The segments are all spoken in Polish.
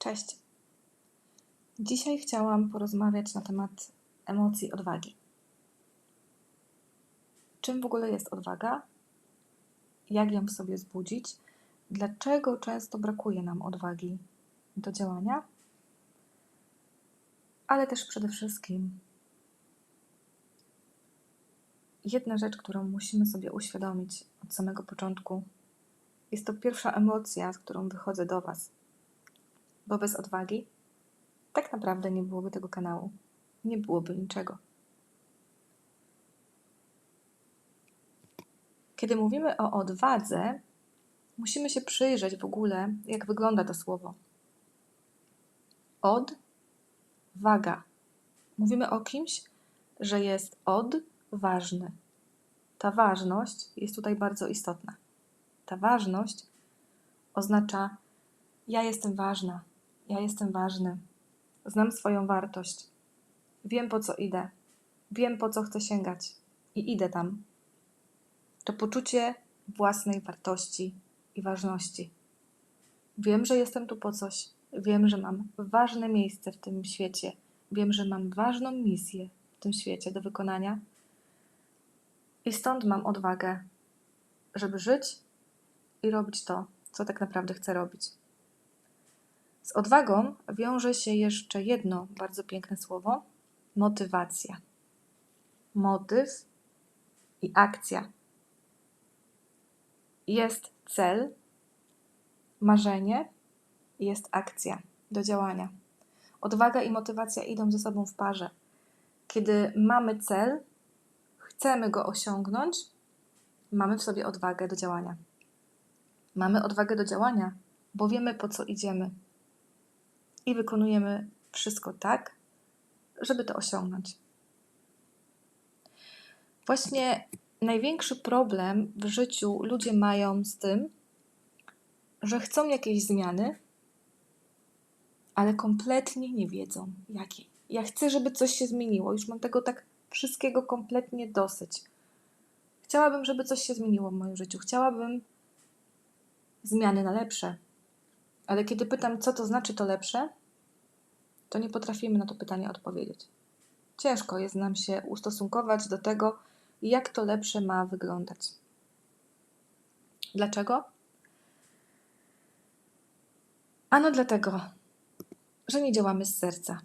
Cześć. Dzisiaj chciałam porozmawiać na temat emocji odwagi. Czym w ogóle jest odwaga? Jak ją w sobie zbudzić? Dlaczego często brakuje nam odwagi do działania? Ale też przede wszystkim jedna rzecz, którą musimy sobie uświadomić od samego początku, jest to pierwsza emocja, z którą wychodzę do Was bo bez odwagi tak naprawdę nie byłoby tego kanału, nie byłoby niczego. Kiedy mówimy o odwadze, musimy się przyjrzeć w ogóle, jak wygląda to słowo. Odwaga. Mówimy o kimś, że jest odważny. Ta ważność jest tutaj bardzo istotna. Ta ważność oznacza: Ja jestem ważna, ja jestem ważny. Znam swoją wartość. Wiem po co idę. Wiem po co chcę sięgać. I idę tam. To poczucie własnej wartości i ważności. Wiem, że jestem tu po coś. Wiem, że mam ważne miejsce w tym świecie. Wiem, że mam ważną misję w tym świecie do wykonania. I stąd mam odwagę, żeby żyć i robić to, co tak naprawdę chcę robić. Z odwagą wiąże się jeszcze jedno bardzo piękne słowo motywacja. Motyw i akcja. Jest cel, marzenie, jest akcja do działania. Odwaga i motywacja idą ze sobą w parze. Kiedy mamy cel, chcemy go osiągnąć, mamy w sobie odwagę do działania. Mamy odwagę do działania, bo wiemy po co idziemy i wykonujemy wszystko tak, żeby to osiągnąć. Właśnie największy problem w życiu ludzie mają z tym, że chcą jakiejś zmiany, ale kompletnie nie wiedzą jakiej. Ja chcę, żeby coś się zmieniło. Już mam tego tak wszystkiego kompletnie dosyć. Chciałabym, żeby coś się zmieniło w moim życiu. Chciałabym zmiany na lepsze. Ale kiedy pytam, co to znaczy to lepsze, to nie potrafimy na to pytanie odpowiedzieć. Ciężko jest nam się ustosunkować do tego, jak to lepsze ma wyglądać. Dlaczego? Ano dlatego, że nie działamy z serca.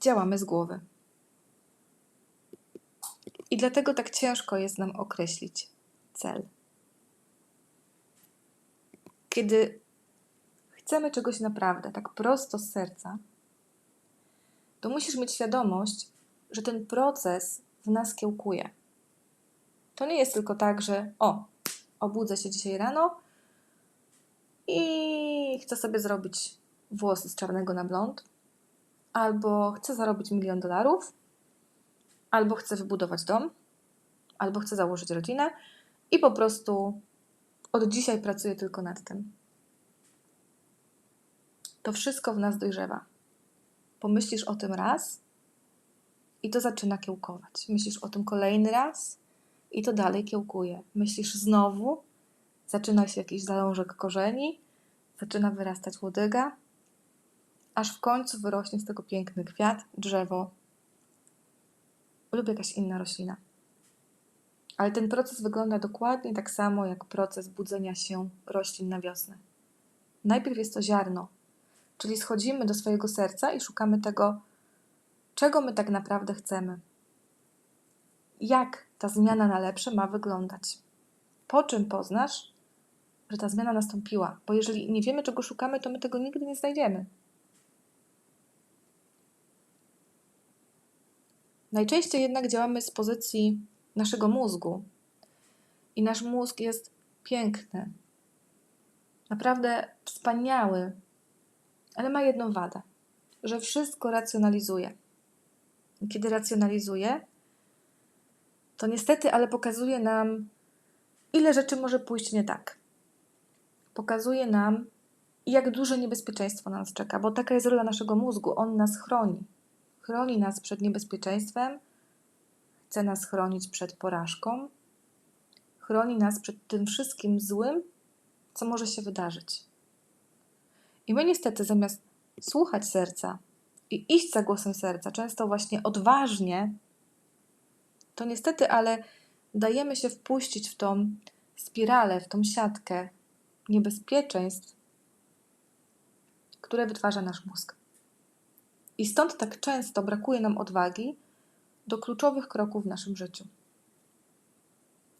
Działamy z głowy. I dlatego tak ciężko jest nam określić cel. Kiedy chcemy czegoś naprawdę, tak prosto z serca, to musisz mieć świadomość, że ten proces w nas kiełkuje. To nie jest tylko tak, że o, obudzę się dzisiaj rano i chcę sobie zrobić włosy z czarnego na blond, albo chcę zarobić milion dolarów, albo chcę wybudować dom, albo chcę założyć rodzinę i po prostu od dzisiaj pracuję tylko nad tym to wszystko w nas dojrzewa. Pomyślisz o tym raz i to zaczyna kiełkować. Myślisz o tym kolejny raz i to dalej kiełkuje. Myślisz znowu, zaczyna się jakiś zalążek korzeni, zaczyna wyrastać łodyga, aż w końcu wyrośnie z tego piękny kwiat, drzewo lub jakaś inna roślina. Ale ten proces wygląda dokładnie tak samo jak proces budzenia się roślin na wiosnę. Najpierw jest to ziarno, Czyli schodzimy do swojego serca i szukamy tego, czego my tak naprawdę chcemy. Jak ta zmiana na lepsze ma wyglądać? Po czym poznasz, że ta zmiana nastąpiła? Bo jeżeli nie wiemy, czego szukamy, to my tego nigdy nie znajdziemy. Najczęściej jednak działamy z pozycji naszego mózgu. I nasz mózg jest piękny, naprawdę wspaniały, ale ma jedną wadę, że wszystko racjonalizuje. I kiedy racjonalizuje, to niestety, ale pokazuje nam, ile rzeczy może pójść nie tak. Pokazuje nam, jak duże niebezpieczeństwo nas czeka, bo taka jest rola naszego mózgu. On nas chroni. Chroni nas przed niebezpieczeństwem, chce nas chronić przed porażką, chroni nas przed tym wszystkim złym, co może się wydarzyć. I my niestety zamiast słuchać serca i iść za głosem serca, często właśnie odważnie, to niestety, ale dajemy się wpuścić w tą spiralę, w tą siatkę niebezpieczeństw, które wytwarza nasz mózg. I stąd tak często brakuje nam odwagi do kluczowych kroków w naszym życiu.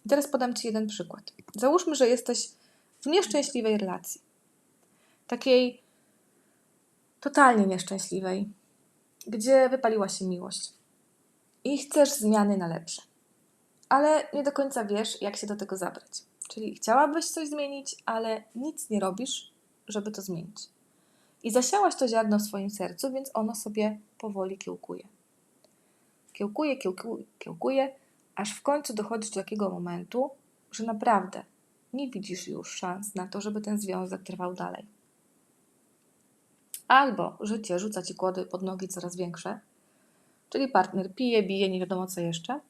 I teraz podam Ci jeden przykład. Załóżmy, że jesteś w nieszczęśliwej relacji. Takiej totalnie nieszczęśliwej, gdzie wypaliła się miłość. I chcesz zmiany na lepsze. Ale nie do końca wiesz, jak się do tego zabrać. Czyli chciałabyś coś zmienić, ale nic nie robisz, żeby to zmienić. I zasiałaś to ziarno w swoim sercu, więc ono sobie powoli kiełkuje. Kiełkuje, kiełkuje, kiełkuje, aż w końcu dochodzisz do takiego momentu, że naprawdę nie widzisz już szans na to, żeby ten związek trwał dalej. Albo życie rzuca ci kłody pod nogi coraz większe, czyli partner pije, bije, nie wiadomo co jeszcze,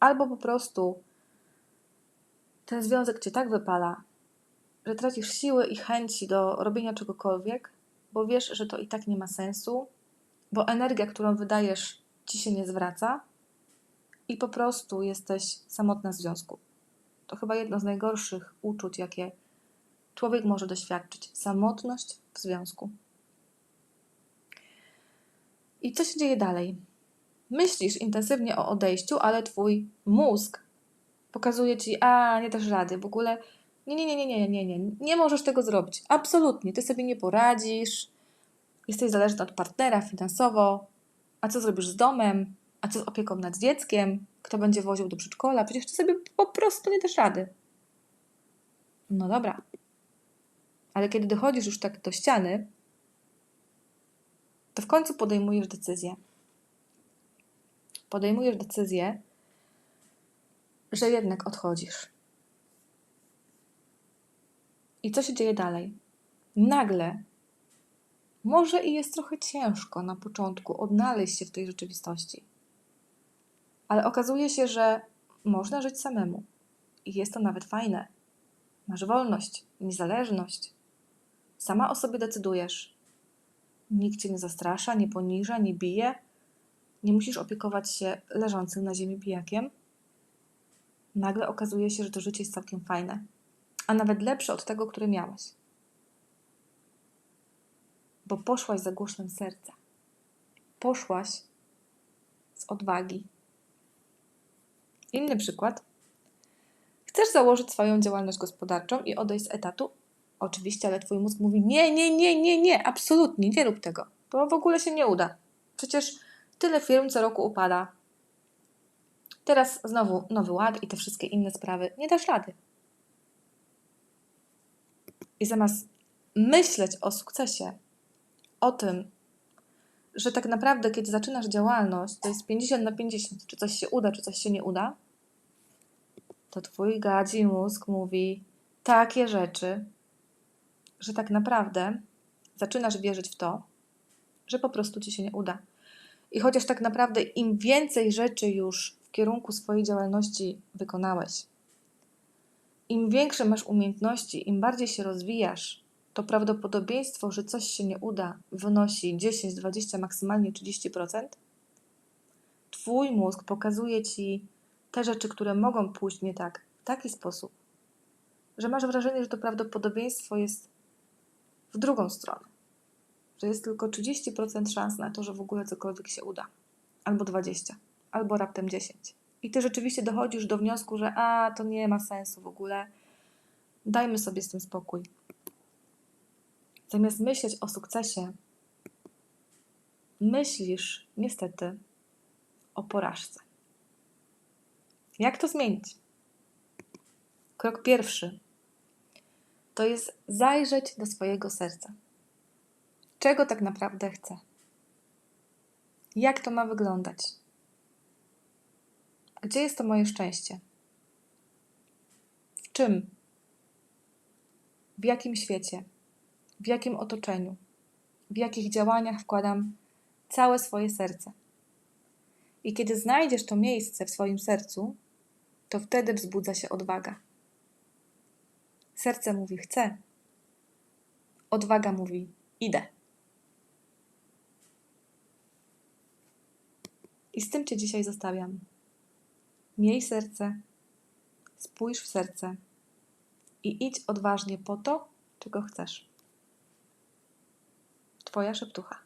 albo po prostu ten związek cię tak wypala, że tracisz siły i chęci do robienia czegokolwiek, bo wiesz, że to i tak nie ma sensu, bo energia, którą wydajesz, ci się nie zwraca i po prostu jesteś samotna w związku. To chyba jedno z najgorszych uczuć, jakie człowiek może doświadczyć samotność w związku. I co się dzieje dalej? Myślisz intensywnie o odejściu, ale twój mózg pokazuje ci, a nie dasz rady, w ogóle nie, nie, nie, nie, nie, nie, nie, nie możesz tego zrobić. Absolutnie, ty sobie nie poradzisz, jesteś zależny od partnera finansowo, a co zrobisz z domem, a co z opieką nad dzieckiem, kto będzie woził do przedszkola, przecież ty sobie po prostu nie dasz rady. No dobra. Ale kiedy dochodzisz już tak do ściany, to w końcu podejmujesz decyzję. Podejmujesz decyzję, że jednak odchodzisz. I co się dzieje dalej? Nagle, może i jest trochę ciężko na początku odnaleźć się w tej rzeczywistości, ale okazuje się, że można żyć samemu i jest to nawet fajne. Masz wolność, niezależność. Sama o sobie decydujesz. Nikt cię nie zastrasza, nie poniża, nie bije. Nie musisz opiekować się leżącym na ziemi pijakiem nagle okazuje się, że to życie jest całkiem fajne, a nawet lepsze od tego, które miałaś. Bo poszłaś za głosem serca. Poszłaś z odwagi. Inny przykład. Chcesz założyć swoją działalność gospodarczą i odejść z etatu? Oczywiście, ale twój mózg mówi: Nie, nie, nie, nie, nie, absolutnie, nie rób tego. To w ogóle się nie uda. Przecież tyle firm co roku upada, Teraz znowu nowy ład i te wszystkie inne sprawy. Nie dasz rady. I zamiast myśleć o sukcesie, o tym, że tak naprawdę, kiedy zaczynasz działalność, to jest 50 na 50, czy coś się uda, czy coś się nie uda, to twój gadzi mózg mówi takie rzeczy, że tak naprawdę zaczynasz wierzyć w to, że po prostu ci się nie uda. I chociaż tak naprawdę im więcej rzeczy już kierunku swojej działalności wykonałeś. Im większe masz umiejętności, im bardziej się rozwijasz, to prawdopodobieństwo, że coś się nie uda, wynosi 10, 20, maksymalnie 30%. Twój mózg pokazuje ci te rzeczy, które mogą pójść nie tak, w taki sposób, że masz wrażenie, że to prawdopodobieństwo jest w drugą stronę. Że jest tylko 30% szans na to, że w ogóle cokolwiek się uda, albo 20% albo raptem 10. I ty rzeczywiście dochodzisz do wniosku, że a, to nie ma sensu w ogóle. Dajmy sobie z tym spokój. Zamiast myśleć o sukcesie, myślisz niestety o porażce. Jak to zmienić? Krok pierwszy to jest zajrzeć do swojego serca. Czego tak naprawdę chcę? Jak to ma wyglądać? Gdzie jest to moje szczęście? W czym? W jakim świecie? W jakim otoczeniu? W jakich działaniach wkładam całe swoje serce? I kiedy znajdziesz to miejsce w swoim sercu, to wtedy wzbudza się odwaga. Serce mówi: Chcę. Odwaga mówi: idę. I z tym Cię dzisiaj zostawiam. Miej serce, spójrz w serce i idź odważnie po to, czego chcesz. Twoja szeptucha.